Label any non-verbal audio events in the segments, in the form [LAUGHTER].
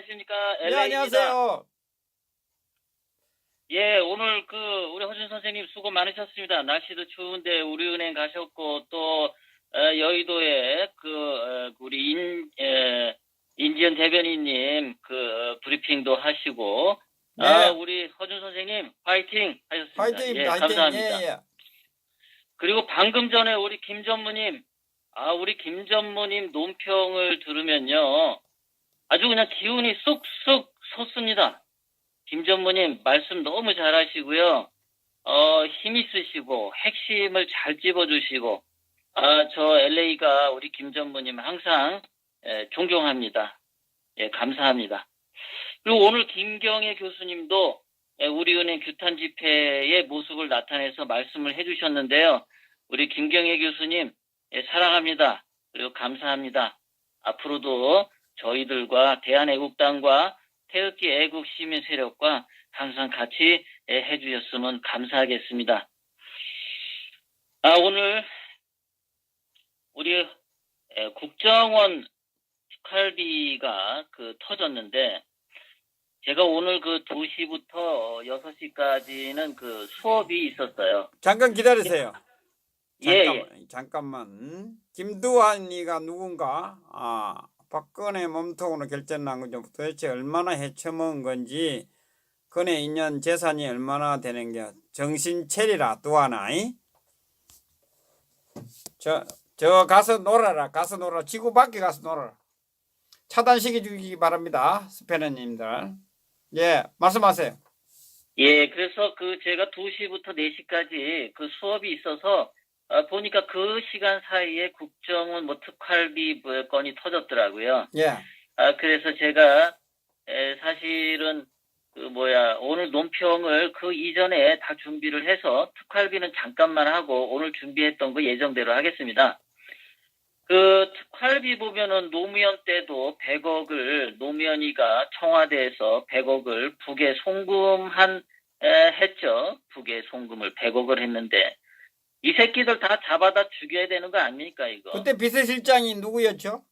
안녕하십니까? 네, LA 입니다. 안녕하세요. 예, 오늘 그 우리 허준 선생님 수고 많으셨습니다. 날씨도 추운데 우리은행 가셨고 또 어, 여의도에 그 어, 우리 인 에, 인지연 대변인님 그 어, 브리핑도 하시고 네. 아, 우리 허준 선생님 파이팅 하셨습니다. 화이팅입니다. 예, 화이팅. 감사합니다. 예, 예. 그리고 방금 전에 우리 김 전무님, 아, 우리 김 전무님 논평을 들으면요. 아주 그냥 기운이 쑥쑥 솟습니다. 김 전무님 말씀 너무 잘하시고요. 어, 힘 있으시고, 핵심을 잘 집어주시고, 아, 저 LA가 우리 김 전무님 항상 예, 존경합니다. 예, 감사합니다. 그리고 오늘 김경애 교수님도 예, 우리은행 규탄 집회의 모습을 나타내서 말씀을 해주셨는데요. 우리 김경애 교수님 예, 사랑합니다. 그리고 감사합니다. 앞으로도 저희들과 대한애국당과 태극기 애국 시민 세력과 항상 같이 예, 해주셨으면 감사하겠습니다. 아, 오늘 우리 예, 국정원 특활비가 그 터졌는데 제가 오늘 그 2시부터 6시까지는 그 수업이 있었어요. 잠깐 기다리세요. 예, 잠깐만, 잠깐만. 김두한이가 누군가? 아, 박근혜 몸통으로 결정난 건지 도대체 얼마나 헤쳐먹은 건지 그네 인연 재산이 얼마나 되는 게 정신 차리라 두하나이? 저, 저 가서 놀아라. 가서 놀아. 지구 밖에 가서 놀아라. 차단시켜 주기 바랍니다. 스페너님들. 예, 말씀하세요. 예, 그래서 그 제가 2시부터 4시까지 그 수업이 있어서 어, 보니까 그 시간 사이에 국정원 뭐 특활비 뭐 건이 터졌더라고요. 예. 아, 그래서 제가 에, 사실은 그 뭐야 오늘 논평을 그 이전에 다 준비를 해서 특활비는 잠깐만 하고 오늘 준비했던 거 예정대로 하겠습니다. 그 특활비 보면은 노무현 때도 100억을 노무현이가 청와대에서 100억을 북에 송금한 에, 했죠. 북에 송금을 100억을 했는데 이 새끼들 다 잡아다 죽여야 되는 거 아닙니까 이거? 그때 비서실장이 누구였죠?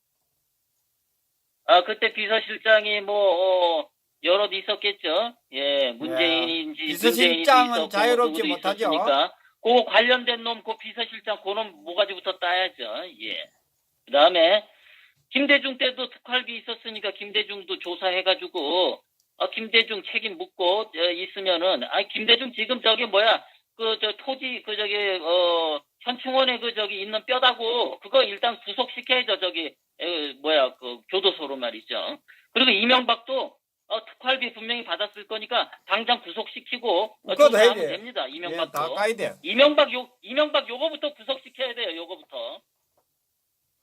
아, 그때 비서실장이 뭐, 어, 여럿 있었겠죠? 예, 문재인인지. 비서실장은 문재인도 있었고, 자유롭지 못하죠. 있었으니까 그 관련된 놈, 그 비서실장, 그놈 모가지부터 따야죠. 예. 그 다음에, 김대중 때도 특활비 있었으니까 김대중도 조사해가지고, 어, 김대중 책임 묻고 어, 있으면은, 아, 김대중 지금 저기 뭐야, 그, 저, 토지, 그, 저기, 어, 현충원에 그, 저기, 있는 뼈다고, 그거 일단 구속시켜야죠, 저기, 에, 뭐야, 그, 교도소로 말이죠. 그리고 이명박도, 어, 특활비 분명히 받았을 거니까, 당장 구속시키고, 어, 조사하면 돼. 됩니다, 예, 이명박도. 다 까야 돼. 이명박 요, 이명박 요거부터 구속시켜야 돼요, 요거부터.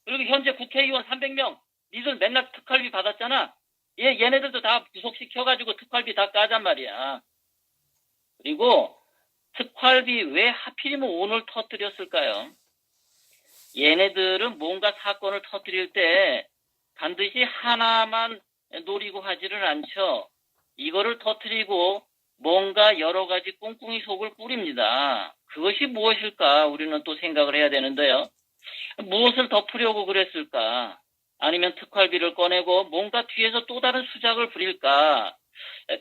그리고 현재 국회의원 300명, 니들 맨날 특활비 받았잖아. 얘, 얘네들도 다 구속시켜가지고 특활비 다 까잔 말이야. 그리고 특활비 왜 하필이면 오늘 터뜨렸을까요? 얘네들은 뭔가 사건을 터뜨릴 때 반드시 하나만 노리고 하지를 않죠. 이거를 터뜨리고 뭔가 여러 가지 꿍꿍이 속을 꾸립니다. 그것이 무엇일까? 우리는 또 생각을 해야 되는데요. 무엇을 덮으려고 그랬을까? 아니면 특활비를 꺼내고 뭔가 뒤에서 또 다른 수작을 부릴까?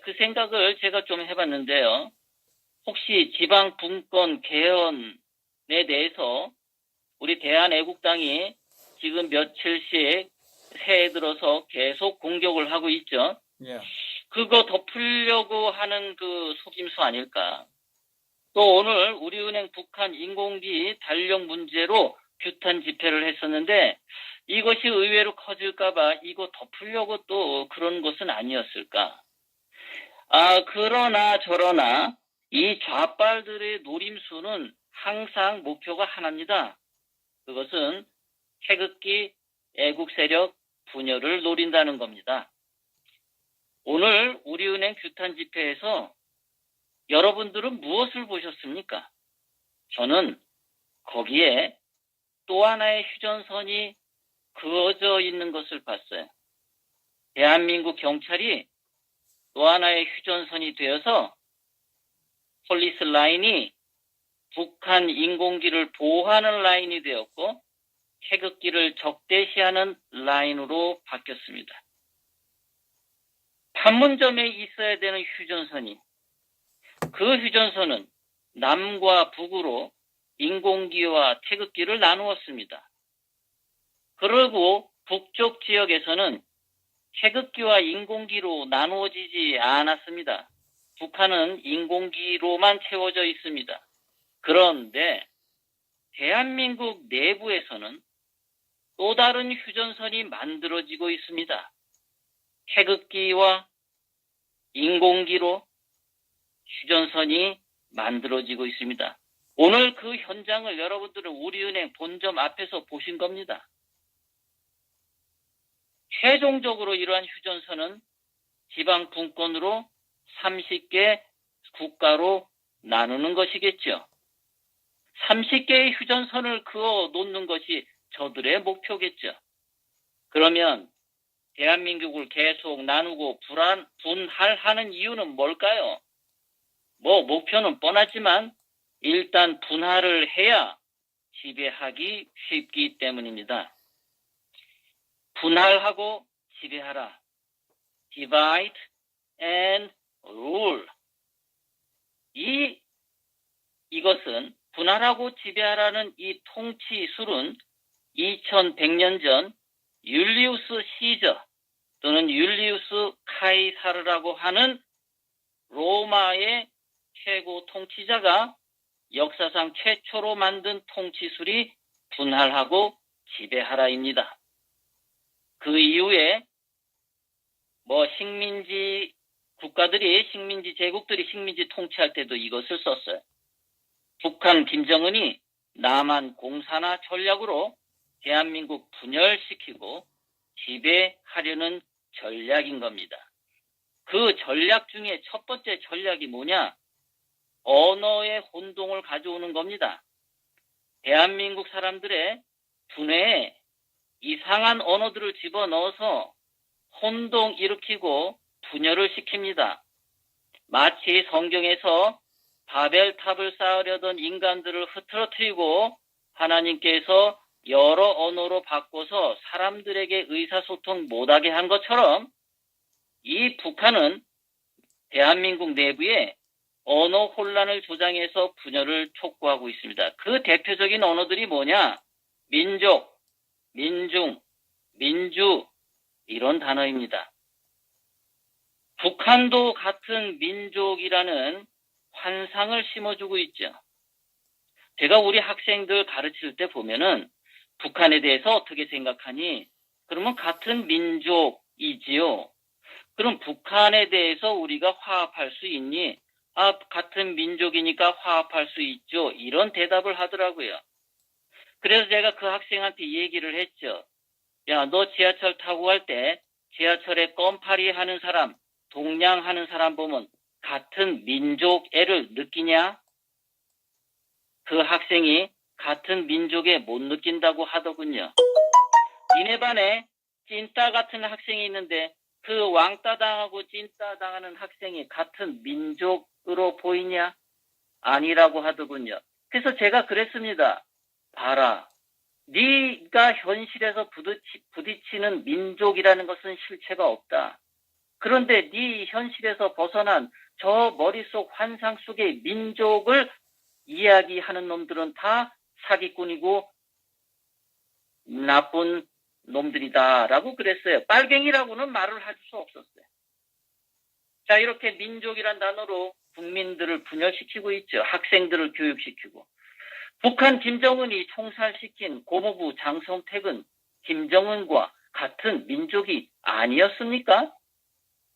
그 생각을 제가 좀 해봤는데요. 혹시 지방 분권 개헌에 대해서 우리 대한애국당이 지금 며칠씩 새해 들어서 계속 공격을 하고 있죠. 예. 그거 덮으려고 하는 그 속임수 아닐까. 또 오늘 우리은행 북한 인공비 달력 문제로 규탄 집회를 했었는데 이것이 의외로 커질까봐 이거 덮으려고 또 그런 것은 아니었을까. 아, 그러나 저러나 이 좌빨들의 노림수는 항상 목표가 하나입니다. 그것은 태극기 애국 세력 분열을 노린다는 겁니다. 오늘 우리은행 규탄 집회에서 여러분들은 무엇을 보셨습니까? 저는 거기에 또 하나의 휴전선이 그어져 있는 것을 봤어요. 대한민국 경찰이 또 하나의 휴전선이 되어서 폴리스 라인이 북한 인공기를 보호하는 라인이 되었고 태극기를 적대시하는 라인으로 바뀌었습니다. 판문점에 있어야 되는 휴전선이 그 휴전선은 남과 북으로 인공기와 태극기를 나누었습니다. 그리고 북쪽 지역에서는 태극기와 인공기로 나누어지지 않았습니다. 북한은 인공기로만 채워져 있습니다. 그런데 대한민국 내부에서는 또 다른 휴전선이 만들어지고 있습니다. 태극기와 인공기로 휴전선이 만들어지고 있습니다. 오늘 그 현장을 여러분들은 우리은행 본점 앞에서 보신 겁니다. 최종적으로 이러한 휴전선은 지방 분권으로 30개 국가로 나누는 것이겠죠. 30개의 휴전선을 그어 놓는 것이 저들의 목표겠죠. 그러면 대한민국을 계속 나누고 불안, 분할하는 이유는 뭘까요? 뭐 목표는 뻔하지만 일단 분할을 해야 지배하기 쉽기 때문입니다. 분할하고 지배하라. divide and rule. 이, 이것은 분할하고 지배하라는 이 통치술은 2100년 전 율리우스 시저 또는 율리우스 카이사르라고 하는 로마의 최고 통치자가 역사상 최초로 만든 통치술이 분할하고 지배하라입니다. 그 이후에 뭐 식민지 국가들이 식민지 제국들이 식민지 통치할 때도 이것을 썼어요. 북한 김정은이 남한 공산화 전략으로 대한민국 분열시키고 지배하려는 전략인 겁니다. 그 전략 중에 첫 번째 전략이 뭐냐? 언어의 혼동을 가져오는 겁니다. 대한민국 사람들의 두뇌에 이상한 언어들을 집어넣어서 혼동 일으키고 분열을 시킵니다. 마치 성경에서 바벨탑을 쌓으려던 인간들을 흐트러뜨리고 하나님께서 여러 언어로 바꿔서 사람들에게 의사소통 못하게 한 것처럼 이 북한은 대한민국 내부에 언어 혼란을 조장해서 분열을 촉구하고 있습니다. 그 대표적인 언어들이 뭐냐? 민족, 민중, 민주 이런 단어입니다. 북한도 같은 민족이라는 환상을 심어주고 있죠. 제가 우리 학생들 가르칠 때 보면은 북한에 대해서 어떻게 생각하니? 그러면 같은 민족이지요. 그럼 북한에 대해서 우리가 화합할 수 있니? 아, 같은 민족이니까 화합할 수 있죠. 이런 대답을 하더라고요. 그래서 제가 그 학생한테 얘기를 했죠. 야, 너 지하철 타고 갈 때 지하철에 껌파리 하는 사람, 동냥하는 사람 보면 같은 민족 애를 느끼냐? 그 학생이 같은 민족에 못 느낀다고 하더군요. 니네 반에 찐따 같은 학생이 있는데 그 왕따 당하고 찐따 당하는 학생이 같은 민족으로 보이냐? 아니라고 하더군요. 그래서 제가 그랬습니다. 봐라. 네가 현실에서 부딪히, 부딪히는 민족이라는 것은 실체가 없다. 그런데 네 현실에서 벗어난 저 머릿속 환상 속의 민족을 이야기하는 놈들은 다 사기꾼이고 나쁜 놈들이다라고 그랬어요. 빨갱이라고는 말을 할 수 없었어요. 자, 이렇게 민족이란 단어로 국민들을 분열시키고 있죠. 학생들을 교육시키고. 북한 김정은이 총살시킨 고모부 장성택은 김정은과 같은 민족이 아니었습니까?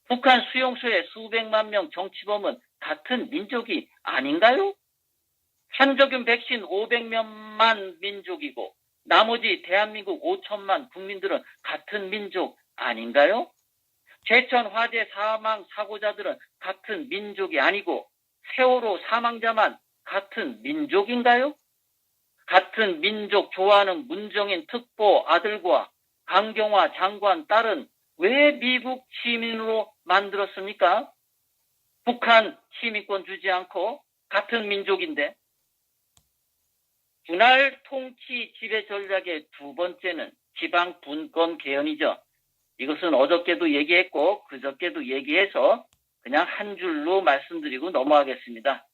북한 수용소의 수백만 명 정치범은 같은 민족이 아닌가요? 한적균 백신 500명만 민족이고 나머지 대한민국 5천만 국민들은 같은 민족 아닌가요? 제천 화재 사망 사고자들은 같은 민족이 아니고 세월호 사망자만 같은 민족인가요? 같은 민족 좋아하는 문정인 특보 아들과 강경화 장관 딸은 왜 미국 시민으로 만들었습니까? 북한 시민권 주지 않고 같은 민족인데 분할 통치 지배 전략의 두 번째는 지방 분권 개헌이죠. 이것은 어저께도 얘기했고 그저께도 얘기해서 그냥 한 줄로 말씀드리고 넘어가겠습니다.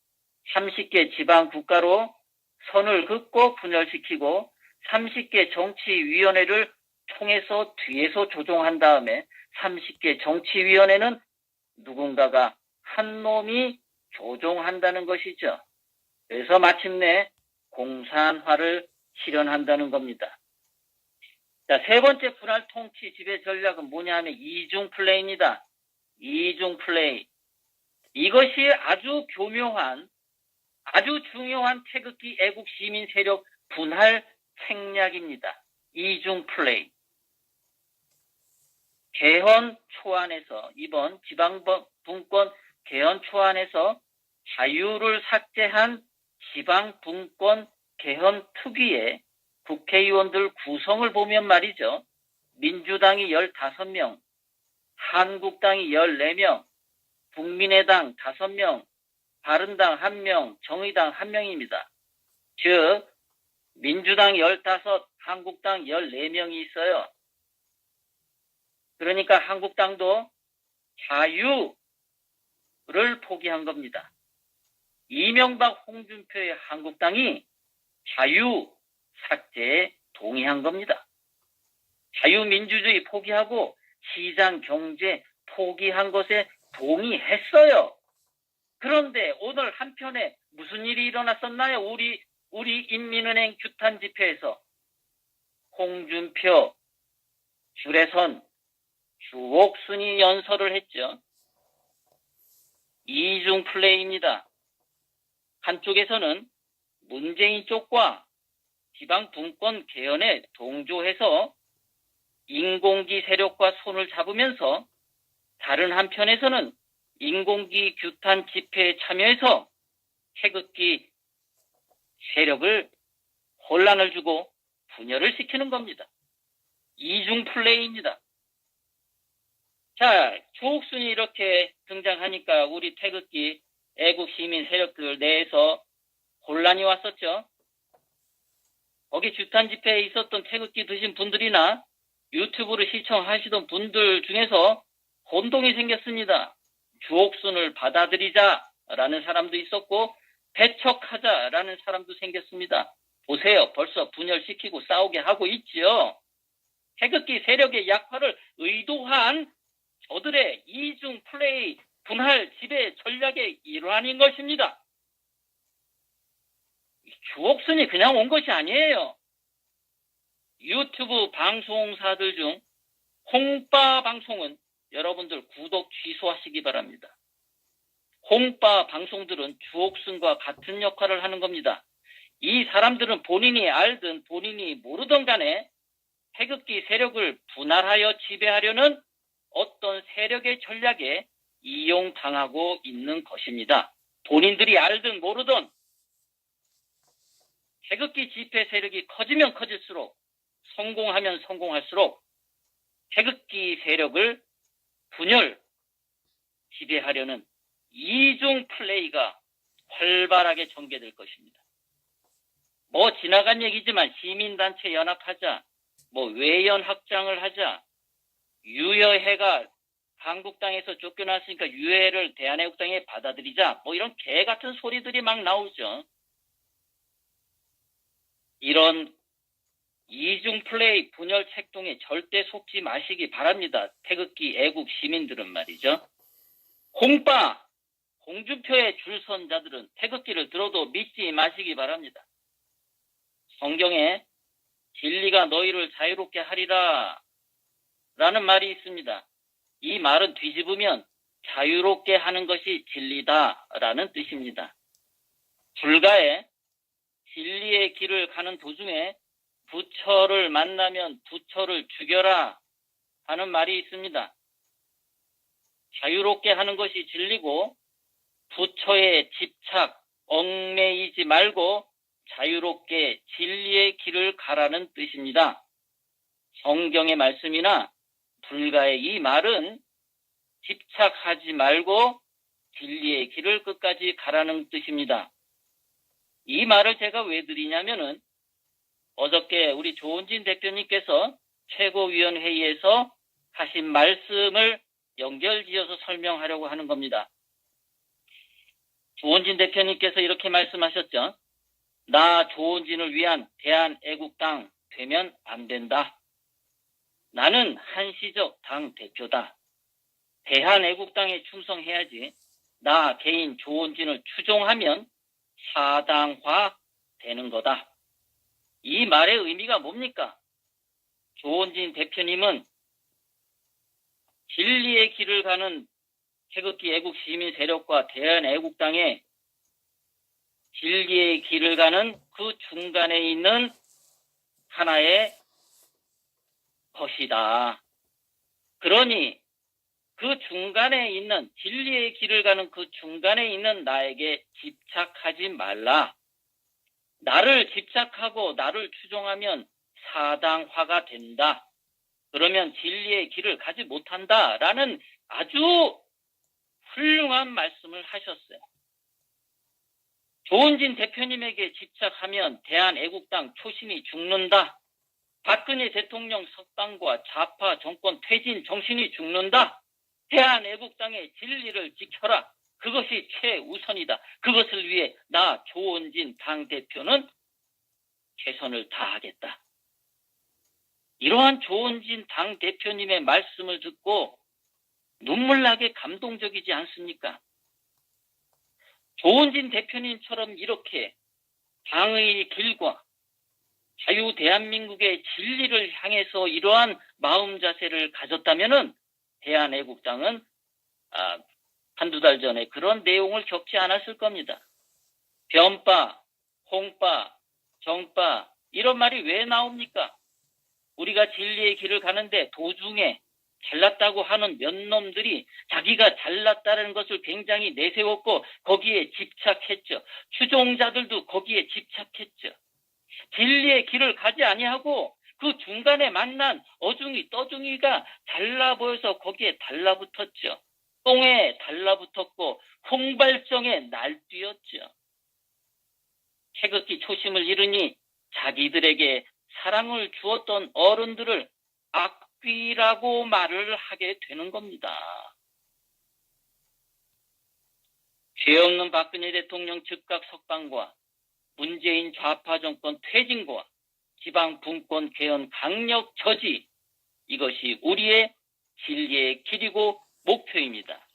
30개 지방 국가로 선을 긋고 분열시키고 30개 정치위원회를 통해서 뒤에서 조종한 다음에 30개 정치위원회는 누군가가 한 놈이 조종한다는 것이죠. 그래서 마침내 공산화를 실현한다는 겁니다. 자, 세 번째 분할 통치 지배 전략은 뭐냐 하면 이중 플레이입니다. 이중 플레이. 이것이 아주 교묘한, 아주 중요한 태극기 애국 시민 세력 분할 생략입니다. 이중 플레이. 개헌 초안에서 이번 지방분권 개헌 초안에서 자유를 삭제한 지방분권 개헌 특위의 국회의원들 구성을 보면 말이죠. 민주당이 15명, 한국당이 14명, 국민의당 5명, 바른당 1명, 정의당 1명입니다. 즉, 민주당 15, 한국당 14명이 있어요. 그러니까 한국당도 자유를 포기한 겁니다. 이명박 홍준표의 한국당이 자유 삭제에 동의한 겁니다. 자유민주주의 포기하고 시장 경제 포기한 것에 동의했어요. 그런데 오늘 한편에 무슨 일이 일어났었나요? 우리 우리 인민은행 규탄 집회에서 홍준표 줄에선 주옥순이 연설을 했죠. 이중 플레이입니다. 한쪽에서는 문재인 쪽과 지방 분권 개헌에 동조해서 인공기 세력과 손을 잡으면서 다른 한편에서는 인공기 규탄 집회에 참여해서 태극기 세력을 혼란을 주고 분열을 시키는 겁니다. 이중 플레이입니다. 자, 조옥순이 이렇게 등장하니까 우리 태극기 애국 시민 세력들 내에서 혼란이 왔었죠. 거기 규탄 집회에 있었던 태극기 드신 분들이나 유튜브를 시청하시던 분들 중에서 혼동이 생겼습니다. 주옥순을 받아들이자라는 사람도 있었고 배척하자라는 사람도 생겼습니다. 보세요. 벌써 분열시키고 싸우게 하고 있지요. 태극기 세력의 약화를 의도한 저들의 이중 플레이 분할 지배 전략의 일환인 것입니다. 주옥순이 그냥 온 것이 아니에요. 유튜브 방송사들 중 홍빠 방송은 여러분들 구독 취소하시기 바랍니다. 홍빠 방송들은 주옥순과 같은 역할을 하는 겁니다. 이 사람들은 본인이 알든 본인이 모르든 간에 태극기 세력을 분할하여 지배하려는 어떤 세력의 전략에 이용당하고 있는 것입니다. 본인들이 알든 모르든 태극기 집회 세력이 커지면 커질수록 성공하면 성공할수록 태극기 세력을 분열 지배하려는 이중 플레이가 활발하게 전개될 것입니다. 뭐 지나간 얘기지만 시민단체 연합하자, 뭐 외연 확장을 하자, 유여해가 한국당에서 쫓겨났으니까 유해를 대한애국당에 받아들이자, 뭐 이런 개 같은 소리들이 막 나오죠. 이런 이중 플레이 분열 책동에 절대 속지 마시기 바랍니다. 태극기 애국 시민들은 말이죠. 홍빠, 홍준표의 줄선 자들은 태극기를 들어도 믿지 마시기 바랍니다. 성경에 진리가 너희를 자유롭게 하리라 라는 말이 있습니다. 이 말은 뒤집으면 자유롭게 하는 것이 진리다 라는 뜻입니다. 불가에 진리의 길을 가는 도중에 부처를 만나면 부처를 죽여라 하는 말이 있습니다. 자유롭게 하는 것이 진리고 부처에 집착, 얽매이지 말고 자유롭게 진리의 길을 가라는 뜻입니다. 성경의 말씀이나 불가의 이 말은 집착하지 말고 진리의 길을 끝까지 가라는 뜻입니다. 이 말을 제가 왜 드리냐면은 어저께 우리 조은진 대표님께서 최고위원회의에서 하신 말씀을 연결지어서 설명하려고 하는 겁니다. 조원진 대표님께서 이렇게 말씀하셨죠. 나 조원진을 위한 대한애국당 되면 안 된다. 나는 한시적 당 대표다. 대한애국당에 충성해야지. 나 개인 조원진을 추종하면 사당화 되는 거다. 이 말의 의미가 뭡니까? 조원진 대표님은 진리의 길을 가는 태극기 애국 시민 세력과 대한애국당의 진리의 길을 가는 그 중간에 있는 하나의 것이다. 그러니 그 중간에 있는 진리의 길을 가는 그 중간에 있는 나에게 집착하지 말라. 나를 집착하고 나를 추종하면 사당화가 된다. 그러면 진리의 길을 가지 못한다. 라는 아주 훌륭한 말씀을 하셨어요. 조은진 대표님에게 집착하면 대한애국당 초심이 죽는다. 박근혜 대통령 석방과 좌파 정권 퇴진 정신이 죽는다. 대한 애국당의 진리를 지켜라. 그것이 최우선이다. 그것을 위해 나 조원진 당대표는 최선을 다하겠다. 이러한 조원진 당대표님의 말씀을 듣고 눈물나게 감동적이지 않습니까? 조원진 대표님처럼 이렇게 당의 길과 자유 대한민국의 진리를 향해서 이러한 마음 자세를 가졌다면은 대한애국당은 아, 한두 달 전에 그런 내용을 겪지 않았을 겁니다. 변바, 홍바, 정바 이런 말이 왜 나옵니까? 우리가 진리의 길을 가는데 도중에 잘났다고 하는 몇 놈들이 자기가 잘났다는 것을 굉장히 내세웠고 거기에 집착했죠. 추종자들도 거기에 집착했죠. 진리의 길을 가지 아니하고 그 중간에 만난 어중이 떠중이가 달라 보여서 거기에 달라붙었죠. 똥에 달라붙었고 홍발정에 날뛰었죠. 태극기 초심을 잃으니 자기들에게 사랑을 주었던 어른들을 악귀라고 말을 하게 되는 겁니다. 죄 없는 박근혜 대통령 즉각 석방과 문재인 좌파 정권 퇴진과 지방 분권 개헌 강력 저지 이것이 우리의 진리의 길이고 목표입니다.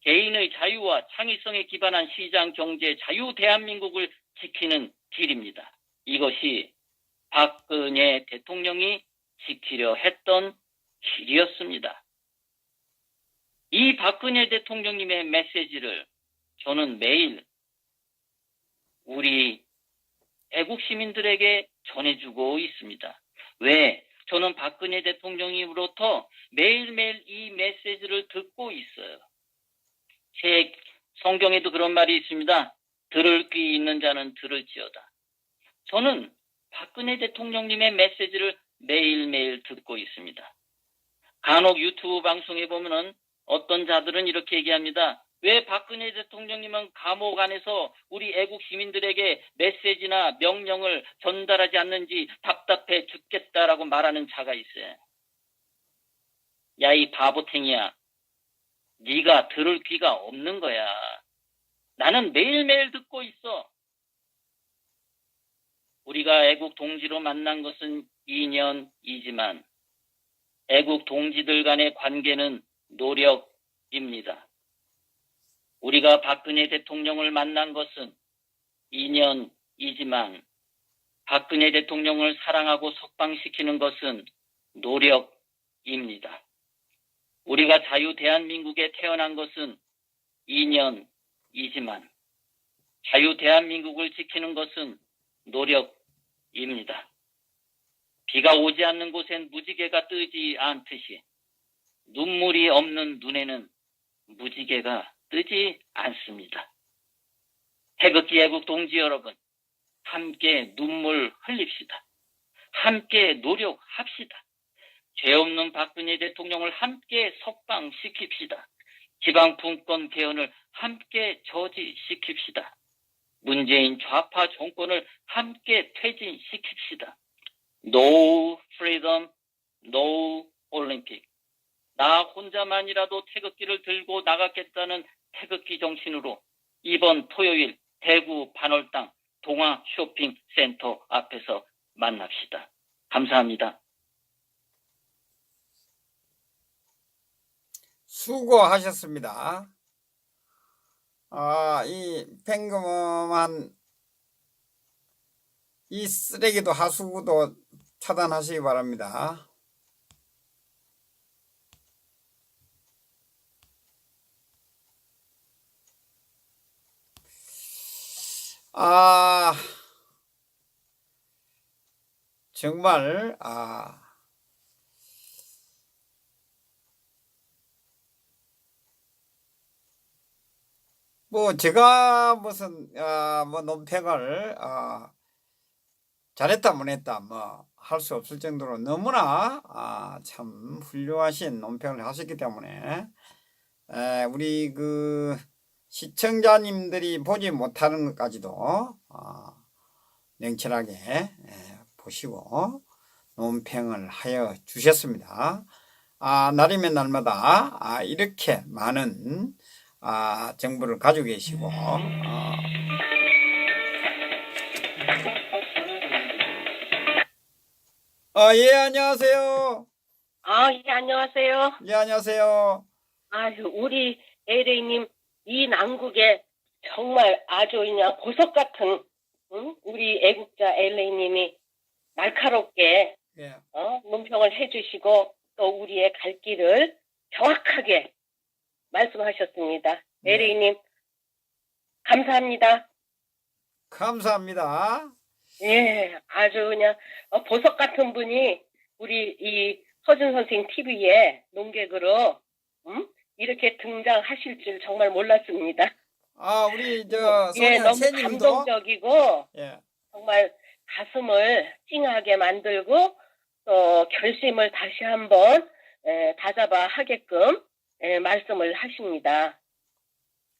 개인의 자유와 창의성에 기반한 시장 경제 자유 대한민국을 지키는 길입니다. 이것이 박근혜 대통령이 지키려 했던 길이었습니다. 이 박근혜 대통령님의 메시지를 저는 매일 우리 애국 시민들에게 전해주고 있습니다. 왜? 저는 박근혜 대통령님으로부터 매일매일 이 메시지를 듣고 있어요. 제 성경에도 그런 말이 있습니다. 들을 귀 있는 자는 들을지어다. 저는 박근혜 대통령님의 메시지를 매일매일 듣고 있습니다. 간혹 유튜브 방송에 보면은 어떤 자들은 이렇게 얘기합니다. 왜 박근혜 대통령님은 감옥 안에서 우리 애국 시민들에게 메시지나 명령을 전달하지 않는지 답답해 죽겠다라고 말하는 자가 있어요. 야 이 바보탱이야. 네가 들을 귀가 없는 거야. 나는 매일매일 듣고 있어. 우리가 애국 동지로 만난 것은 2년이지만 애국 동지들 간의 관계는 노력입니다. 우리가 박근혜 대통령을 만난 것은 2년이지만 박근혜 대통령을 사랑하고 석방시키는 것은 노력입니다. 우리가 자유 대한민국에 태어난 것은 2년이지만 자유 대한민국을 지키는 것은 노력입니다. 비가 오지 않는 곳엔 무지개가 뜨지 않듯이 눈물이 없는 눈에는 무지개가 뜨지 않습니다. 태극기 애국 동지 여러분, 함께 눈물 흘립시다. 함께 노력합시다. 죄 없는 박근혜 대통령을 함께 석방시킵시다. 지방 분권 개헌을 함께 저지시킵시다. 문재인 좌파 정권을 함께 퇴진시킵시다. No freedom, no 올림픽. 나 혼자만이라도 태극기를 들고 나갔겠다는 태극기 정신으로 이번 토요일 대구 반월당 동아 쇼핑센터 앞에서 만납시다. 감사합니다. 수고하셨습니다. 아, 이 팽금한 이 쓰레기도 하수구도 차단하시기 바랍니다. 아, 정말, 아, 뭐 제가 무슨 아, 뭐 논평을 아, 잘했다 못했다 뭐 할 수 없을 정도로 너무나 아, 참 훌륭하신 논평을 하셨기 때문에 에, 우리 그 시청자님들이 보지 못하는 것까지도 아, 냉철하게 에, 보시고 논평을 하여 주셨습니다. 아, 날이면 날마다 아, 이렇게 많은 아, 정보를 가지고 계시고 어, 아, 예, 안녕하세요. 아, 예, 안녕하세요. 예, 안녕하세요. 아유, 우리 LA님, 이 난국에 정말 아주 그냥 보석 같은, 응? 우리 애국자 LA님이 날카롭게, 예, 어, 논평을 해주시고, 또 우리의 갈 길을 정확하게 말씀하셨습니다. 네. LA님, 감사합니다. 감사합니다. 예, 아주 그냥 어, 보석 같은 분이 우리 이 서준 선생 TV에 논객으로 음? 이렇게 등장하실 줄 정말 몰랐습니다. 아, 우리 저 예, 소녀 너무 새님도 감동적이고 예, 정말 가슴을 찡하게 만들고 또 결심을 다시 한번 에, 다잡아 하게끔 에, 말씀을 하십니다.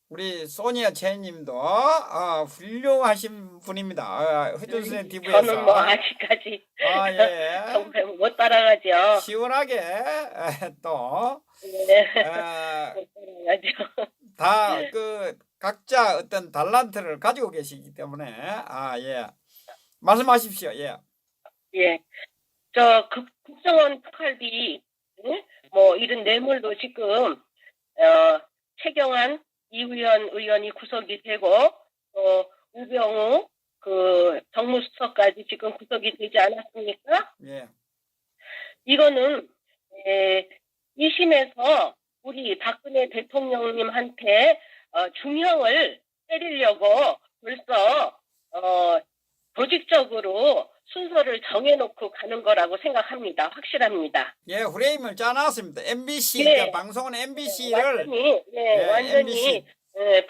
우리 소니아 채님도 아, 훌륭하신 분입니다. 아, 허준수의 TV에서 저는 뭐 아직까지 아, [LAUGHS] 예. 정말 못 따라가죠. 시원하게 에, 또 네, 아, [LAUGHS] 못 따라가죠. 다그 각자 어떤 달란트를 가지고 계시기 때문에 아, 예. 말씀하십시오. 예. 예. 저 국, 국정원 특활비 응? 뭐 이런 뇌물도 지금 어, 최경환 이의원 의원이 구속이 되고 어, 우병우 그 정무수석까지 지금 구속이 되지 않았습니까? 예. 이거는 에, 2심에서 우리 박근혜 대통령님한테 어, 중형을 때리려고 벌써 어, 조직적으로 순서를 정해놓고 가는 거라고 생각합니다. 확실합니다. 예, 프레임을 짜놨습니다. MBC 네. 방송은 MBC를 완전히, 네, 예, 완전히 MBC. 예,